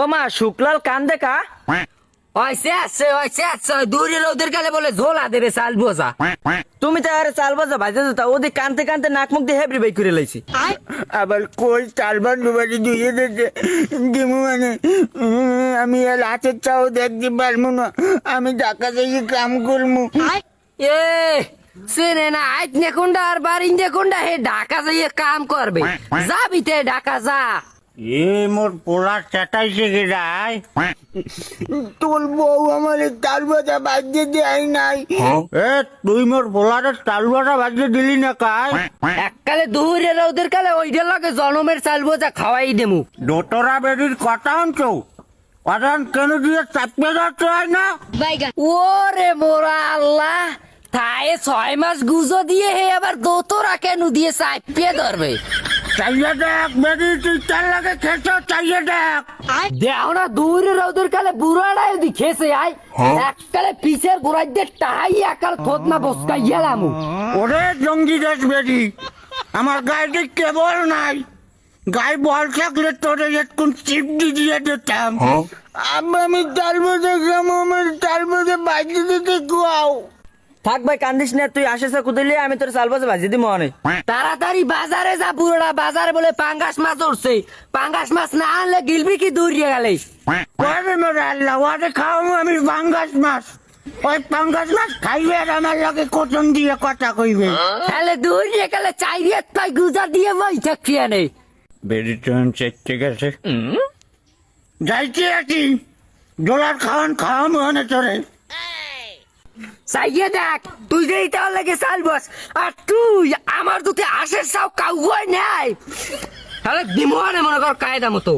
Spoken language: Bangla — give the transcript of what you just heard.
ও মা শুক্লাল কান দেখা ওই শেষ ওই শেষ দূরের ওদের গেলে বলে ঝোলা দেবে চাল বোঝা তুমি তো আরে চাল বাজা ভাইজা যেতা ওদের কানতে কানতে নাক মুখ দিয়ে হেবরি বাই করে লাইছি। আবার কই ধুয়ে দিতে দিমু মানে আমি চাও দেখতে পারব না। আমি ঢাকা থেকে কাম করব। এ সেনে না আইত নেকুন্ডা আর বারিন নেকুন্ডা হে ঢাকা যাইয়ে কাম করবে। যাবি তে ঢাকা যা। এ মোর পোলা চাটাইছে গে তোর বউ আমার তাল বাজিয়ে দেয় নাই। এ তুই মোর পোলাটা তাল বাজিয়ে দিলি না কাই? এককালে দূরের ওদের কালে ওইটার লাগে জনমের চাল বোঝা খাওয়াই দেমু। দোতরা বেরির কথা আনছো? কথা কেন দিয়ে চাপিয়ে যাচ্ছে হয় না? ওরে মোরা আল্লাহ তাই ছয় মাস গুজো দিয়ে হে আবার দোতরা কেন দিয়ে চাপিয়ে ধরবে? চাইয়ে দেখ বেরি তুই তার লাগে খেছ চাইয়ে দেখ। দেও না দূরের ওদের কালে বুড়াটা যদি খেসে আয়। এককালে পিছের গোড়াই দিয়ে টাই একাল থোত না বসকা গেলামু। ওরে জঙ্গি দেশ বেরি আমার গায়ে কেবল নাই। গায়ে বল থাকলে তোরে একটু চিপটি দিয়ে দিতাম। আমি তাল বাজে খামো আমার তাল বাজে বাজিয়ে দিতে কুয়াও থাক ভাই কান্দিস না তুই আসেছ কুদিলে আমি তোর চাল বাজা ভাজি দিই মনে তাড়াতাড়ি বাজারে যা বুড়া বাজারে বলে পাঙ্গাস মাছ উঠছে পাঙ্গাস মাছ না আনলে গিলবি কি দূরিয়ে গেলে? কবে মোরে আল্লাহ ওরে খাওয়াবো আমি পাঙ্গাস মাছ। ওই পাঙ্গাস মাছ খাইবে আর আমার লগে কোচন দিয়ে কথা কইবে। তাহলে দূরিয়ে গেলে চাইরিয়ে তাই গুজা দিয়ে বই থাকছি আনে। বেরি টন চেকতে গেছে যাইতে আছি। ডলার খাওয়ান খাওয়াবো না তোরে। চাইয়ে দেখ, তুই যে এটা লাগে চাল বস, আর তুই আমার দুটি আশের সাও কাউ নাই। তাহলে দিমনে মনে কর কায়দা মতো।